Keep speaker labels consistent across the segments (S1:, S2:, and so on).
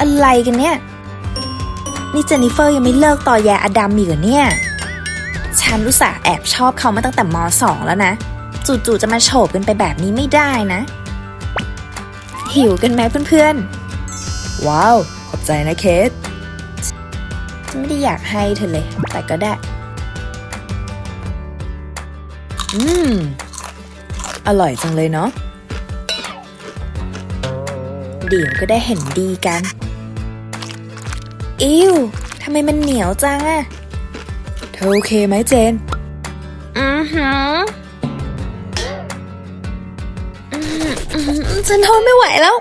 S1: อะไรกันเนี่ย นี่เจนนิเฟอร์ยังไม่เลิกต่อแยอดัมอีกเหรอเนี่ย ฉันรู้สาห์แอบชอบเขามาตั้งแต่มสองแล้วนะ จู่ๆจะมาโฉบกันไปแบบนี้ไม่ได้นะ หิวกันไหมเพื่อนๆ ว้าว ขอบใจนะเคสฉันไม่ได้อยากให้เธอเลย แต่ก็ได้ อืม อร่อยจังเลยเนาะเดี๋ยวก็ได้เห็นดีกัน อิวทำไมมันเหนียวจังอะเธอโอเคไหมเจน อือหืออืมอืมฉันทนไม่ไหวแล้ว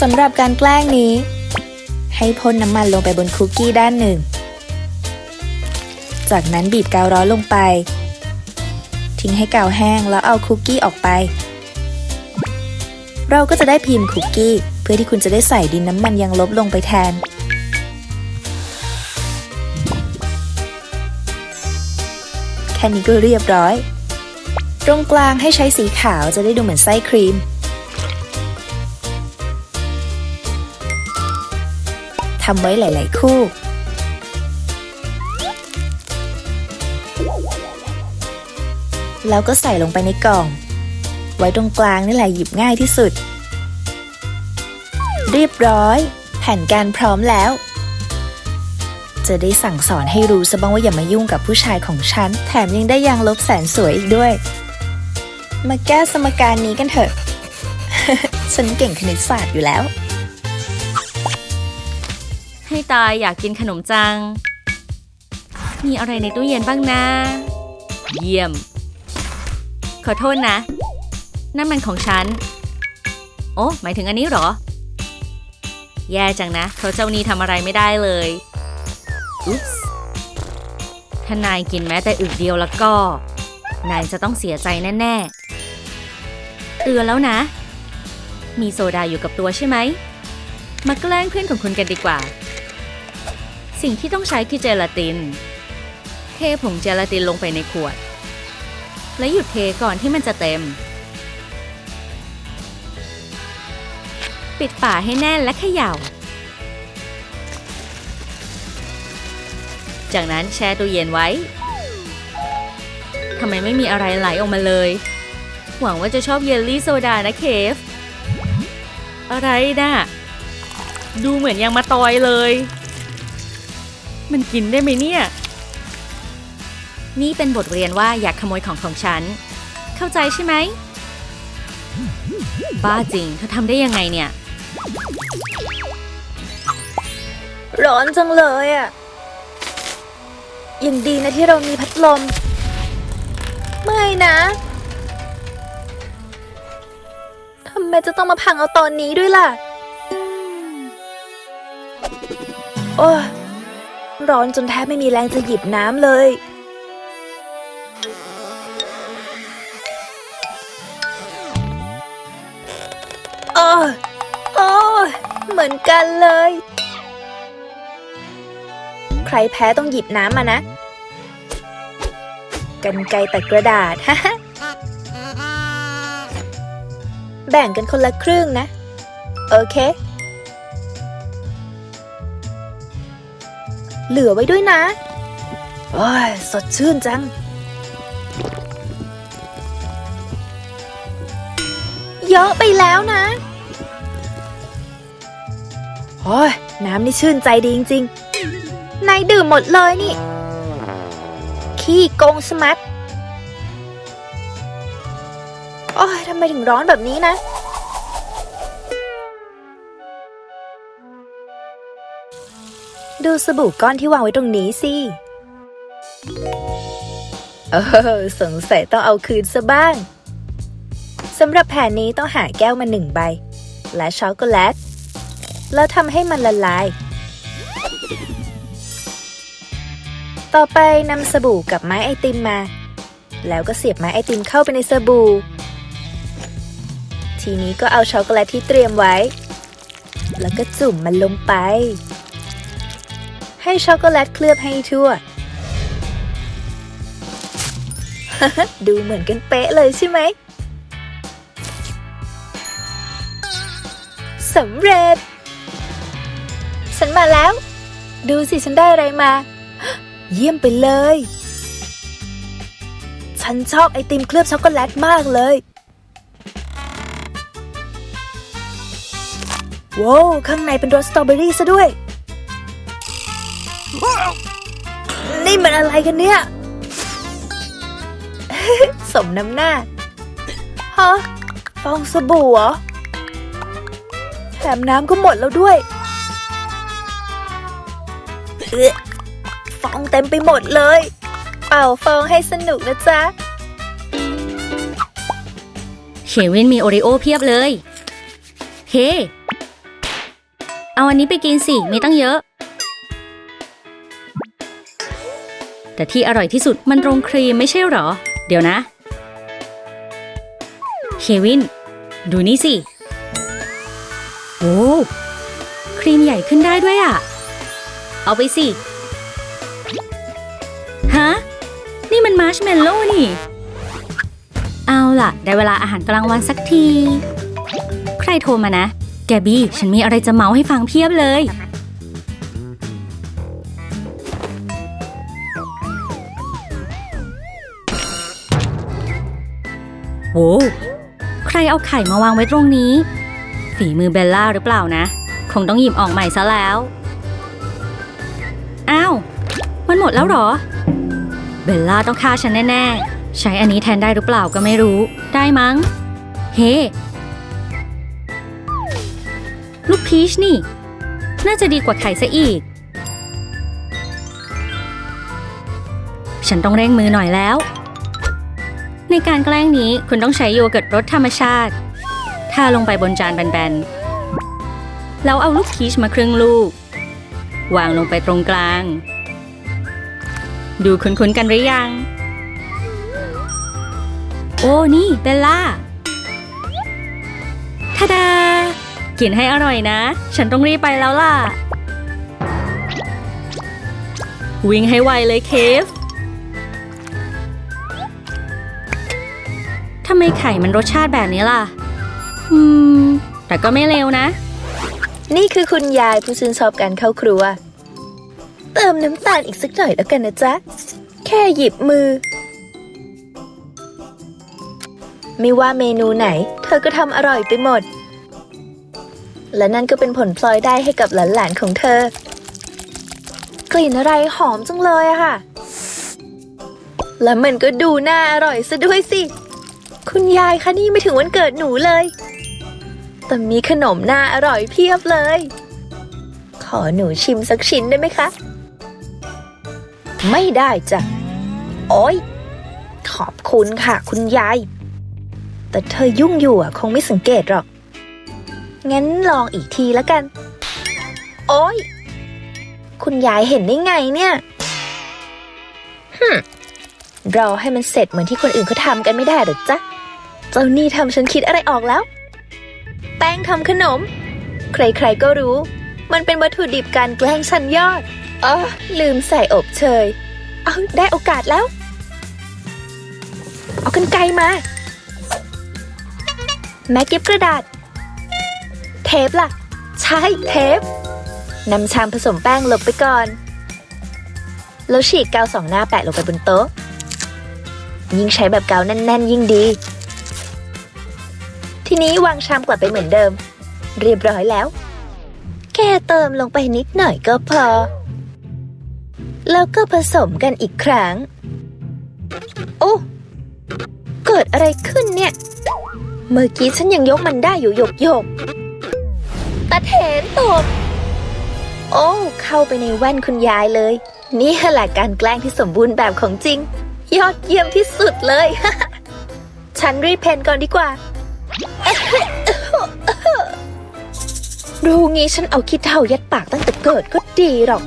S1: สำหรับการแกล้งนี้ ให้พ่นน้ำมันลงไปบนคุกกี้ด้านหนึ่ง จากนั้นบีบกาวร้อนลงไป ทิ้งให้กาวแห้งแล้วเอาคุกกี้ออกไป เราก็จะได้พิมพ์คุกกี้ เพื่อที่คุณจะได้ใส่ดินน้ำมันยังลบลงไปแทน แค่นี้ก็เรียบร้อย ตรงกลางให้ใช้สีขาวจะได้ดูเหมือนไส้ครีมทำไว้หลาย ๆ คู่แล้วก็ใส่ลงไปในกล่อง ไว้ตรงกลางนี่แหละหยิบง่ายที่สุด เรียบร้อย แผนการพร้อมแล้ว จะได้สั่งสอนให้รู้ซะบ้างว่าอย่ามายุ่งกับผู้ชายของฉัน แถมยังได้ยางลบแสนสวยอีกด้วย มาแก้สมการนี้กันเถอะ ฉันเก่งคณิตศาสตร์อยู่แล้ว
S2: ให้ตายอยากกินขนมจัง มีอะไรในตู้เย็นบ้างนะ เยี่ยม ขอโทษนะ นั่นมันของฉัน โอ้ หมายถึงอันนี้เหรอ แย่จังนะเพราเจ้านี้ทำอะไรไม่ได้เลยอุ๊ปส์ถ้านายกินแม้แต่อึกเดียวแล้วก็ นายจะต้องเสียใจแน่ๆเตือนแล้วนะ มีโซดาอยู่กับตัวใช่ไหม มาแกล้งเพื่อนของคุณกันดีกว่า สิ่งที่ต้องใช้คือเจลาติน เทผงเจลาตินลงไปในขวด และหยุดเทก่อนที่มันจะเต็ม ปิดฝาให้แน่นและเขย่า จากนั้นแช่ตู้เย็นไว้ ทำไมไม่มีอะไรไหลออกมาเลย หวังว่าจะชอบเยลลี่โซดานะเคฟ อะไรนะ่ะ ดูเหมือนยังมาตอยเลย มันกินได้ไหมเนี่ย นี่เป็นบทเรียนว่าอยากขโมยของของฉัน เข้าใจใช่ไหมบ้าจริงเธอทำได้ยังไงเนี่ย
S1: ร้อนจังเลยอะยังดีนะที่เรามีพัดลม ไม่นะทำไมจะต้องมาพังเอาตอนนี้ด้วยล่ะ โอ้ร้อนจนแทบไม่มีแรงจะหยิบน้ำเลย โอ้ยโอ้ย เหมือนกันเลย ใครแพ้ต้องหยิบน้ำมานะ กันไกรแต่กระดาษฮะแบ่งกันคนละครึ่งนะ โอเค เหลือไว้ด้วยนะ โอ้ย สดชื่นจัง เยอะไปแล้วนะ โอ้ยน้ำนี่ชื่นใจดีจริงๆ นายดื่มหมดเลยนี่ ขี้โกงสมัตโอ้ยทำไมถึงร้อนแบบนี้นะ ดูสบู่ก้อนที่วางไว้ตรงนี้สิ เออ สงสัยต้องเอาคืนซะบ้างสำหรับแผนนี้ต้องหาแก้วมาหนึ่งใบ และช็อกโกแลต แล้วทำให้มันละลาย ต่อไปนำสบู่กับไม้ไอติมมา แล้วก็เสียบไม้ไอติมเข้าไปในสบู่ ทีนี้ก็เอาช็อกโกแลตที่เตรียมไว้ แล้วก็จุ่มมันลงไป ให้ช็อกโกแลตเคลือบให้ทั่ว ดูเหมือนกันเป๊ะเลยใช่ไหมสำเร็จ ฉันมาแล้ว ดูสิฉันได้อะไรมา เยี่ยมไปเลย ฉันชอบไอติมเคลือบช็อกโกแลตมากเลยว้าวข้างในเป็นรสสตรอเบอรี่ซะด้วย นี่มันอะไรกันเนี่ย สมน้ำหน้า ฮะ ฟองสบู่เหรอแถมน้ำก็หมดแล้วด้วยเอ๊ะ ฟองเต็มไปหมดเลย เป่าฟองให้สนุกนะจ๊ะ
S2: เควินมีโอริโอเพียบเลย เฮ้ เอาอันนี้ไปกินสิ ไม่ตั้งเยอะ แต่ที่อร่อยที่สุดมันตรงครีมไม่ใช่หรอ เดี๋ยวนะเควิน ดูนี่สิ โอ้ ครีมใหญ่ขึ้นได้ด้วยอะ เอาไปสิ ฮะ นี่มันมาร์ชเมลโล่นี่ เอาล่ะ ได้เวลาอาหารกลางวันสักที ใครโทรมานะ แกบี้ ฉันมีอะไรจะเมาให้ฟังเพียบเลย โว้ใครเอาไข่มาวางไว้ตรงนี้ ฝีมือเบลล่าหรือเปล่านะ คงต้องหยิบออกใหม่ซะแล้ว มันหมดแล้วหรอ เบลล่าต้องฆ่าฉันแน่ ๆ ใช้อันนี้แทนได้หรือเปล่าก็ไม่รู้ ได้มั้ง เฮ้ลูกพีชนี่ น่าจะดีกว่าไข่ซะอีก ฉันต้องเร่งมือหน่อยแล้ว ในการแกล้งนี้คุณต้องใช้โยเกิร์ตรสธรรมชาติทาลงไปบนจานแบนๆ แล้วเอาลูกพีชมาครึ่งลูก วางลงไปตรงกลาง ดูคุ้นๆกันหรือยัง โอ้นี่เบลล่าทาดา กินให้อร่อยนะ ฉันต้องรีบไปแล้วล่ะ วิ่งให้ไวเลยเคฟทำไมไข่มันรสชาติแบบนี้ล่ะ อืม แต่ก็ไม่เลวนะ
S1: นี่คือคุณยายผู้ชื่นชอบการเข้าครัว เติมน้ำตาลอีกสักหน่อยแล้วกันนะจ๊ะ แค่หยิบมือ ไม่ว่าเมนูไหน เธอก็ทำอร่อยไปหมด และนั่นก็เป็นผลพลอยได้ให้กับหลานๆของเธอ กลิ่นอะไรหอมจังเลยอะค่ะ และมันก็ดูน่าอร่อยซะด้วยสิ คุณยายคะนี่ไม่ถึงวันเกิดหนูเลย แต่มีขนมน่าอร่อยเพียบเลยขอหนูชิมสักชิ้นได้ไหมคะ ไม่ได้จ้ะ โอ้ยขอบคุณค่ะ คุณยาย แต่เธอยุ่งอยู่อะ คงไม่สังเกตหรอก งั้นลองอีกทีแล้วกัน โอ้ยคุณยายเห็นได้ไงเนี่ยฮึมรอให้มันเสร็จเหมือนที่คนอื่นเขาทำกันไม่ได้หรอจ๊ะ เจ้านี่ทำฉันคิดอะไรออกแล้ว แป้งทำขนม ใครๆก็รู้ มันเป็นวัตถุดิบการแกล้งชั้นยอด อ๋อลืมใส่อบเชย เอาได้โอกาสแล้ว เอากันไกลมา แม็กเก็บกระดาษ เทปล่ะ ใช่เทปนำชามผสมแป้งลงไปก่อน แล้วฉีกกาวสองหน้าแปะลงไปบนโต๊ะ ยิ่งใช้แบบกาวแน่น ๆ ยิ่งดี ทีนี้วางชามกลับไปเหมือนเดิม เรียบร้อยแล้ว แค่เติมลงไปนิดหน่อยก็พอ แล้วก็ผสมกันอีกครั้ง โอ้ เกิดอะไรขึ้นเนี่ย เมื่อกี้ฉันยังยกมันได้อยู่หยกหยกตาเถนตบ โอ้ เข้าไปในแว่นคุณยายเลย นี่แหละการแกล้งที่สมบูรณ์แบบของจริง ยอดเยี่ยมที่สุดเลย ฉันรีเพนก่อนดีกว่ารู้งี้ฉันเอาขี้เท่ายัดปากตั้งแต่เกิดก็ดีหรอก